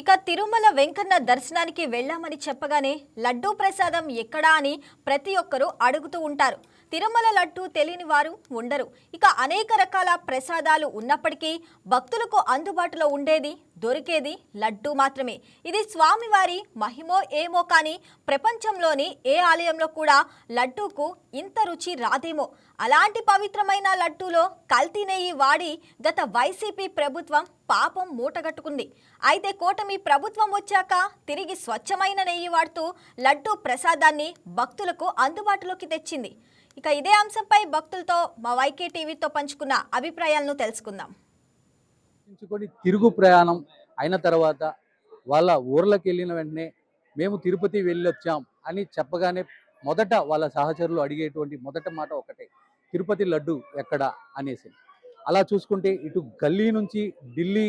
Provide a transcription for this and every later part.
ఇక తిరుమల వెంకన్న దర్శనానికి వెళ్ళామని చెప్పగానే లడ్డూ ప్రసాదం ఎక్కడా అని ప్రతి ఒక్కరూ అడుగుతూ ఉంటారు. తిరుమల లడ్డు తెలియని వారు ఉండరు. ఇక అనేక రకాల ప్రసాదాలు ఉన్నప్పటికీ భక్తులకు అందుబాటులో ఉండేది దొరికేది లడ్డు మాత్రమే. ఇది స్వామివారి మహిమో ఏమో కానీ ప్రపంచంలోని ఏ ఆలయంలో కూడా లడ్డూకు ఇంత రుచి రాదేమో. అలాంటి పవిత్రమైన లడ్డూలో కల్తీ నెయ్యి వాడి గత వైసీపీ ప్రభుత్వం పాపం మూటగట్టుకుంది. అయితే కూటమి ప్రభుత్వం వచ్చాక తిరిగి స్వచ్ఛమైన నెయ్యి వాడుతూ లడ్డూ ప్రసాదాన్ని భక్తులకు అందుబాటులోకి తెచ్చింది. ఇక ఇదే అంశంపై భక్తులతో మా వైకే టీవీతో పంచుకున్న అభిప్రాయాలను తెలుసుకుందాం. తిరుగు ప్రయాణం అయిన తర్వాత వాళ్ళ ఊర్లకు వెళ్ళిన వెంటనే మేము తిరుపతి వెళ్ళొచ్చాం అని చెప్పగానే మొదట వాళ్ళ సహచరులు అడిగేటువంటి మొదట మాట ఒకటే తిరుపతి లడ్డు ఎక్కడ అనేసి. అలా చూసుకుంటే ఇటు గల్లీ నుంచి ఢిల్లీ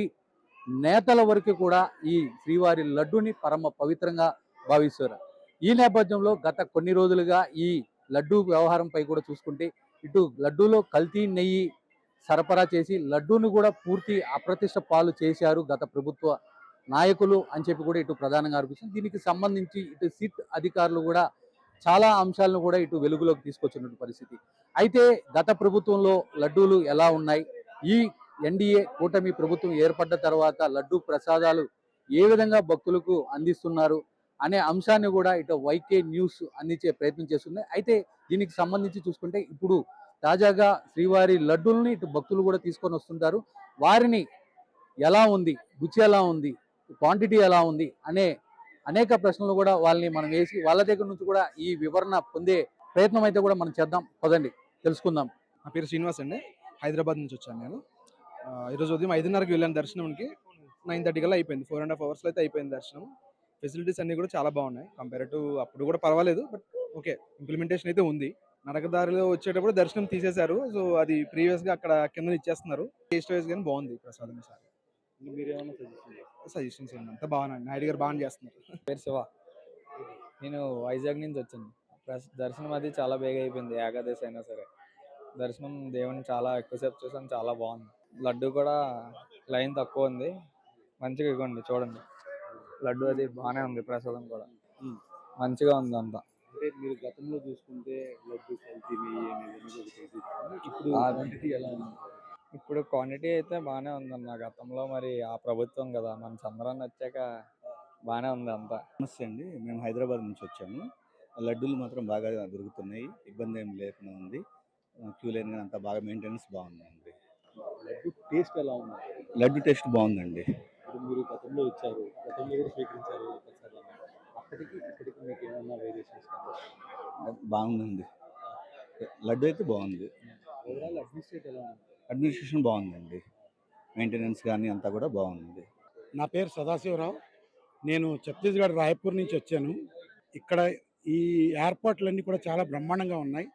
నేతల వరకు కూడా ఈ శ్రీవారి లడ్డుని పరమ పవిత్రంగా భావిస్తారు ఈ నేపథ్యంలో గత కొన్ని రోజులుగా ఈ లడ్డూ వ్యవహారంపై కూడా చూసుకుంటే ఇటు లడ్డూలో కల్తీ నెయ్యి సరఫరా చేసి లడ్డూను కూడా పూర్తి అప్రతిష్ట పాలు చేశారు గత ప్రభుత్వ నాయకులు అని చెప్పి కూడా ఇటు ప్రధానంగా అనిపిస్తుంది దీనికి సంబంధించి ఇటు సిట్ అధికారులు కూడా చాలా అంశాలను కూడా ఇటు వెలుగులోకి తీసుకొచ్చినటువంటి పరిస్థితి. అయితే గత ప్రభుత్వంలో లడ్డూలు ఎలా ఉన్నాయి? ఈ ఎన్డీఏ కూటమి ప్రభుత్వం ఏర్పడ్డ తర్వాత లడ్డూ ప్రసాదాలు ఏ విధంగా భక్తులకు అందిస్తున్నారు? అనే అంశాన్ని కూడా ఇటు వైకే న్యూస్ అందించే ప్రయత్నం చేస్తుంది. అయితే దీనికి సంబంధించి చూసుకుంటే ఇప్పుడు తాజాగా శ్రీవారి లడ్డూల్ని ఇటు భక్తులు కూడా తీసుకొని వస్తుంటారు. వారిని ఎలా ఉంది? రుచి ఎలా ఉంది? క్వాంటిటీ ఎలా ఉంది? అనే అనేక ప్రశ్నలు కూడా వాళ్ళని మనం వేసి వాళ్ళ దగ్గర నుంచి కూడా ఈ వివరణ పొందే ప్రయత్నం అయితే కూడా మనం చేద్దాం. పదండి తెలుసుకుందాం. నా పేరు శ్రీనివాస్ అండి. హైదరాబాద్ నుంచి వచ్చాను నేను. ఈరోజు ఉదయం ఐదున్నరకి వెళ్ళాను దర్శనంకి. నైన్ థర్టీ కల్లా అయిపోయింది. ఫోర్ అండ్ హాఫ్ అవర్స్లో అయితే అయిపోయింది దర్శనం. ఫెసిలిటీస్ అన్నీ కూడా చాలా బాగున్నాయి. కంపేర్ టు అప్పుడు కూడా పర్వాలేదు బట్ ఓకే ఇంప్లిమెంటేషన్ అయితే ఉంది. నరకదారిలో వచ్చేటప్పుడు దర్శనం తీసేశారు. సో అది ప్రీవియస్గా అక్కడ కింద ఇచ్చేస్తున్నారు. టేస్ట్ వైజ్ కానీ బాగుంది ప్రసాదం సార్. సజెషన్స్ ఏంటి అంతా బాగున్నాయి. నాయుడు గారు బాగా చేస్తున్నారు. పేరు శివ. నేను వైజాగ్ నుంచి వచ్చాను. దర్శనం అది చాలా బేగా అయిపోయింది. ఏకాదశి అయినా సరే. దర్శనం దేవుని చాలా ఎక్కువసేపు చూసాను. చాలా బాగుంది. లడ్డు కూడా లైన్ తక్కువ ఉంది. మంచిగా ఇవ్వండి చూడండి. లడ్డు అది బాగానే ఉంది ప్రసాదం కూడా. మంచిగా ఉంది అంతా. అంటే మీరు గతంలో చూసుకుంటే లడ్డు కల్తీ ఇప్పుడు ఆ- క్వాంటిటీ ఎలా ఉంది? ఇప్పుడు క్వాంటిటీ అయితే బాగానే ఉందన్న. గతంలో మరి ఆ ప్రభుత్వం కదా మన చంద్రన్న వచ్చాక బాగానే ఉంది అంతా. నమస్తే అండి. మేము హైదరాబాద్ నుంచి వచ్చాము. లడ్డూలు మాత్రం బాగా దొరుకుతున్నాయి. ఇబ్బంది ఏం లేకుండా ఉంది. క్యూ లైన్ కానీ అంతా బాగా మెయింటెనెన్స్ బాగుందండి. లడ్డు టేస్ట్ ఎలా ఉంది? లడ్డు టేస్ట్ బాగుందండి. ఇప్పుడు మీరు గతంలో వచ్చారు గతంలో కూడా స్వీకరించారు అప్పటికి ఇప్పటికి మీకు ఏమన్నా వేరియేషన్స్ బాగుందండి. లడ్డు అయితే బాగుంది. ఓవరాల్ అడ్మినిస్ట్రేట్ ఎలా ఉంది? అడ్మినిస్ట్రేషన్ బాగుందండి. మెయింటెనెన్స్ కానీ అంతా కూడా బాగుంది. నా పేరు సదాశివరావు. నేను ఛత్తీస్గఢ్ రాయపూర్ నుంచి వచ్చాను. ఇక్కడ ఈ ఏర్పాట్లన్నీ కూడా చాలా బ్రహ్మాండంగా ఉన్నాయి.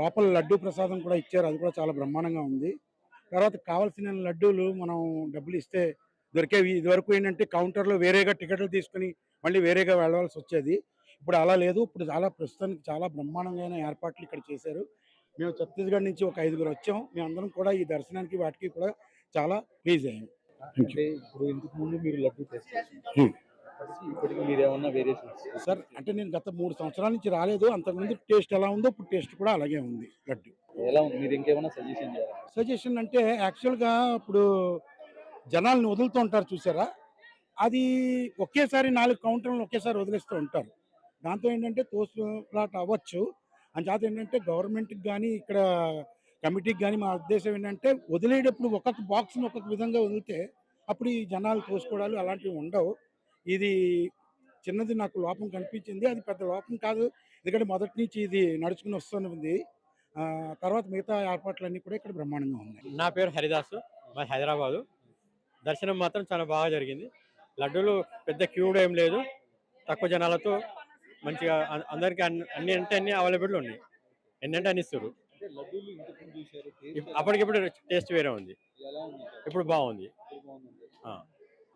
లోపల లడ్డూ ప్రసాదం కూడా ఇచ్చారు. అది కూడా చాలా బ్రహ్మాండంగా ఉంది. తర్వాత కావాల్సిన లడ్డూలు మనం డబ్బులు ఇస్తే దొరికేవి. ఇదివరకు ఏంటంటే కౌంటర్లో వేరేగా టికెట్లు తీసుకుని మళ్ళీ వేరేగా వెళ్ళవలసి వచ్చేది. ఇప్పుడు అలా లేదు. ఇప్పుడు చాలా ప్రస్తుతానికి చాలా బ్రహ్మాండంగా ఏర్పాట్లు ఇక్కడ చేశారు. మేము ఛత్తీస్గఢ్ నుంచి ఒక ఐదుగురు వచ్చాం. మేమందరం కూడా ఈ దర్శనానికి వాటికి కూడా చాలా ప్లీజ్ అయ్యాం. ఇప్పుడు ఇంతకు ముందు మీరు లడ్డు Hmm. సార్ అంటే నేను గత మూడు సంవత్సరాల నుంచి రాలేదు. అంతకుముందు టేస్ట్ ఎలా ఉందో ఇప్పుడు టేస్ట్ కూడా అలాగే ఉంది లడ్డు. ఎలా ఉంది? మీరు ఇంకేమైనా సజెషన్ సజెషన్ అంటే యాక్చువల్గా ఇప్పుడు జనాల్ని వదులుతూ ఉంటారు చూసారా? అది ఒకేసారి నాలుగు కౌంటర్లను ఒకేసారి వదిలేస్తూ ఉంటారు. దాంతో ఏంటంటే తోసులాట అవ్వచ్చు. అంచేత ఏంటంటే గవర్నమెంట్కి కానీ ఇక్కడ కమిటీకి కానీ మా ఉద్దేశం ఏంటంటే వదిలేటప్పుడు ఒక్కొక్క బాక్స్ని ఒక్కొక్క విధంగా వదిలితే అప్పుడు ఈ జనాలు తోసుకోవడాలు అలాంటివి ఉండవు. ఇది చిన్నది నాకు లోపం కనిపించింది. అది పెద్ద లోపం కాదు. ఎందుకంటే మొదటి నుంచి ఇది నడుచుకుని వస్తుంది ఉంది. తర్వాత మిగతా ఏర్పాట్లన్నీ కూడా ఇక్కడ బ్రహ్మాండంగా ఉన్నాయి. నా పేరు హరిదాసు. మాది హైదరాబాదు. దర్శనం మాత్రం చాలా బాగా జరిగింది. లడ్డూలు పెద్ద క్యూ కూడా ఏం లేదు. తక్కువ జనాలతో మంచిగా అందరికీ అన్ని అన్ని అంటే అన్ని అవైలబుల్ ఉన్నాయి. ఎన్నంటే ఇప్- అప్పటికిప్పుడు టేస్ట్ వేరే ఉంది. ఇప్పుడు బాగుంది.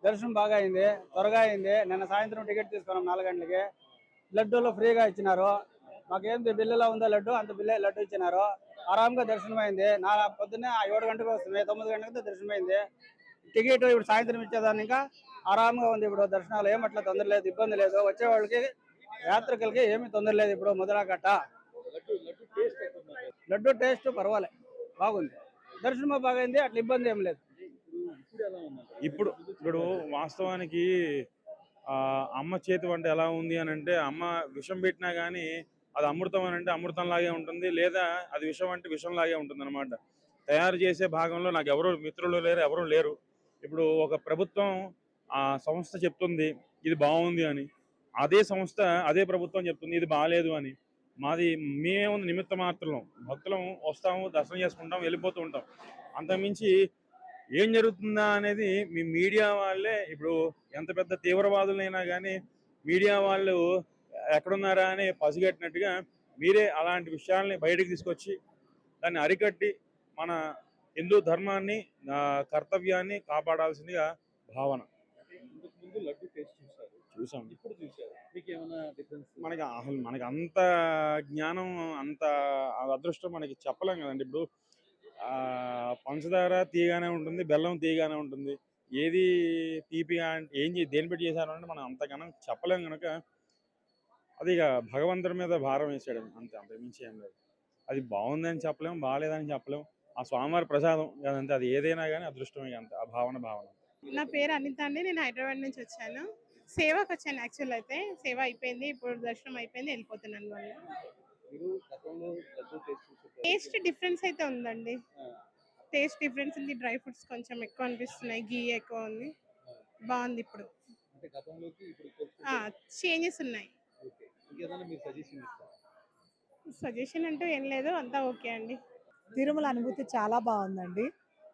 దర్శనం బాగా అయింది త్వరగా అయింది. నిన్న సాయంత్రం టికెట్ తీసుకున్నాం నాలుగు గంటలకి. లడ్డూలు ఫ్రీగా ఇచ్చినారు. మాకేంటి బిల్లులో ఉందో లడ్డు? అంత బిల్లే లడ్డు ఇచ్చినారు. ఆరాంగా దర్శనం అయింది నా పొద్దున్నే ఏడు గంటలకు వస్తుంది తొమ్మిది గంటలకి దర్శనం అయింది టికెట్ ఇప్పుడు సాయంత్రం ఇచ్చేదాన్ని ఇంకా ఆరాంగా ఉంది ఇప్పుడు దర్శనాలు. ఏం అట్లా తొందర లేదు ఇబ్బంది లేదు. వచ్చే వాళ్ళకి యాత్రికులకి ఏమీ తొందర లేదు ఇప్పుడు ముద్రాకట్ట. లడ్డు టేస్ట్ పర్వాలే బాగుంది. దర్శనం బాగైంది అట్లా ఇబ్బంది ఏం లేదు. ఇప్పుడు ఇప్పుడు వాస్తవానికి ఆ, అమ్మ చేతి వంట ఎలా ఉంది అని అంటే అమ్మ విషం పెట్టినా కానీ అది అమృతం అని అంటే అమృతం లాగే ఉంటుంది లేదా అది విషం అంటే విషం లాగే ఉంటుంది అనమాట తయారు చేసే భాగంలో నాకు ఎవరు మిత్రులు లేరు ఎవరు లేరు. ఇప్పుడు ఒక ప్రభుత్వం ఆ సంస్థ చెప్తుంది ఇది బాగుంది అని. అదే సంస్థ అదే ప్రభుత్వం చెప్తుంది ఇది బాగాలేదు అని. మాది మేమేముంది నిమిత్త మాత్రం భక్తులం వస్తాము దర్శనం చేసుకుంటాం వెళ్ళిపోతూ ఉంటాం. అంతకుమించి ఏం జరుగుతుందా అనేది మీ మీడియా వాళ్ళే ఇప్పుడు ఎంత పెద్ద తీవ్రవాదులైనా కానీ మీడియా వాళ్ళు ఎక్కడున్నారా అని పసిగట్టినట్టుగా మీరే అలాంటి విషయాల్ని బయటకు తీసుకొచ్చి దాన్ని అరికట్టి మన హిందూ ధర్మాన్ని కర్తవ్యాన్ని కాపాడాల్సిందిగా భావన. చూసాం ఇప్పుడు మనకి అసలు మనకి అంత జ్ఞానం అంత అదృష్టం మనకి చెప్పలేం కదండి. ఇప్పుడు ఆ, పంచదార తీయగానే ఉంటుంది బెల్లం తీయగానే ఉంటుంది. ఏది తీపిగా అంటే ఏం చే- దేని పెట్టి చేశారు అంటే మనం అంతగానం చెప్పలేం కనుక అది ఇక భగవంతుడి మీద భారం వేసాడు అంతే అంతే మించి ఏం లేదు. అది బాగుందని చెప్పలేం బాగాలేదని చెప్పలేం. ఆ స్వామివారి ప్రసాదం కదంతే అది ఏదైనా కానీ అదృష్టమే అంతే ఆ భావన భావన. నా పేరు అనిత అండి నేను హైదరాబాద్ నుంచి వచ్చాను. సేవకు వచ్చాను యాక్చువల్ అయితే సేవ అయిపోయింది ఇప్పుడు దర్శనం అయిపోయింది వెళ్ళిపోతున్నాను వాళ్ళు టేస్ట్ డిఫరెన్స్ అయితే ఉందండి. టేస్ట్ డిఫరెన్స్ ఉంది డ్రై ఫ్రూట్స్ కొంచెం ఎక్కువ అనిపిస్తున్నాయి గీ ఎక్కువ ఉంది. బాగుంది ఇప్పుడు. అంటే గతంలోకి ఇప్పుడు చేంజెస్ ఉన్నాయి. ఓకే. ఇంకేదైనా మీరు సజెషన్ ఇస్తారా? సజెషన్ అంటూ ఏం లేదు అంతా ఓకే అండి. తిరుమల అనుభూతి చాలా బాగుందండి.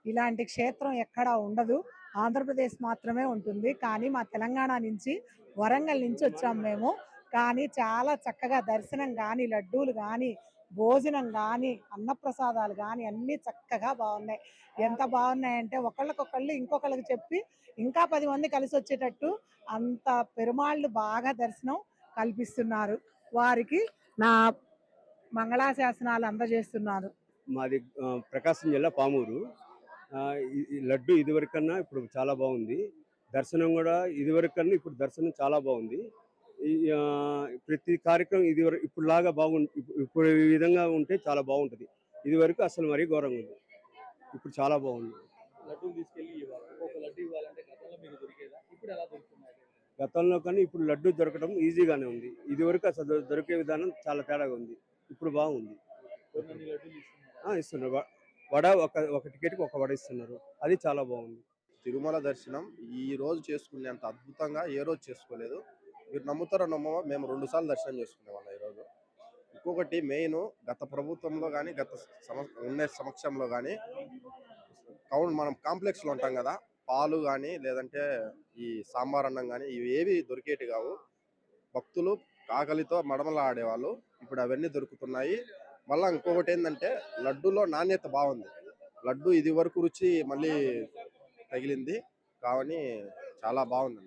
ఇలాంటి క్షేత్రం ఎక్కడా ఉండదు. ఆంధ్రప్రదేశ్ మాత్రమే ఉంటుంది. కానీ మా తెలంగాణ నుంచి వరంగల్ నుంచి వచ్చాము మేము. కానీ చాలా చక్కగా దర్శనం కానీ లడ్డూలు కానీ భోజనం కానీ అన్నప్రసాదాలు కానీ అన్నీ చక్కగా బాగున్నాయి. ఎంత బాగున్నాయంటే ఒకళ్ళకొకళ్ళు ఇంకొకళ్ళకి చెప్పి ఇంకా పది మంది కలిసి వచ్చేటట్టు అంత పెరుమాళ్ళు బాగా దర్శనం కల్పిస్తున్నారు. వారికి నా మంగళాశాసనాలు అందజేస్తున్నాను మాది ప్రకాశం జిల్లా పామూరు. లడ్డు ఇదివరకన్నా ఇప్పుడు చాలా బాగుంది. దర్శనం కూడా ఇదివరకన్నా ఇప్పుడు దర్శనం చాలా బాగుంది. ప్రతి కార్యక్రమం ఇది ఇప్పుడు లాగా బాగుంది ఇప్పుడు ఈ విధంగా ఉంటే చాలా బాగుంటుంది. ఇది వరకు అసలు మరీ ఘోరంగా ఉంది. ఇప్పుడు చాలా బాగుంది. లడ్డూలు తీసుకెళ్ళి ఇవ్వాలి. ఒక్కొక్క లడ్డు ఇవ్వాలంటే గతంలో మీకు దొరికేదా? ఇప్పుడు ఎలా దొరుకుతున్నాయి? గతంలో కానీ ఇప్పుడు లడ్డు దొరకడం ఈజీగానే ఉంది. ఇది వరకు అసలు దొరికే విధానం చాలా తేడాగా ఉంది. ఇప్పుడు బాగుంది. ఇస్తున్నారు. వడ ఒక ఒక టికెట్కి ఒక వడ ఇస్తున్నారు. అది చాలా బాగుంది. తిరుమల దర్శనం ఈ రోజు చేసుకునేంత అద్భుతంగా ఏ రోజు చేసుకోలేదు. మీరు నమ్ముతారో నమ్మవా మేము రెండు సార్లు దర్శనం చేసుకునే వాళ్ళం ఈరోజు ఇంకొకటి మెయిన్ గత ప్రభుత్వంలో కానీ గత సమ ఉండే సమక్షంలో కానీ కౌన్ మనం కాంప్లెక్స్లో ఉంటాం కదా పాలు కానీ లేదంటే ఈ సాంబార్ అన్నం కానీ ఇవి ఏవి దొరికేటి కావు. భక్తులు కాకలితో మడమలా ఆడేవాళ్ళు ఇప్పుడు అవన్నీ దొరుకుతున్నాయి. మళ్ళీ ఇంకొకటి ఏంటంటే లడ్డూలో నాణ్యత బాగుంది. లడ్డు ఇది వరకు రుచి మళ్ళీ తగిలింది. కావని చాలా బాగుంది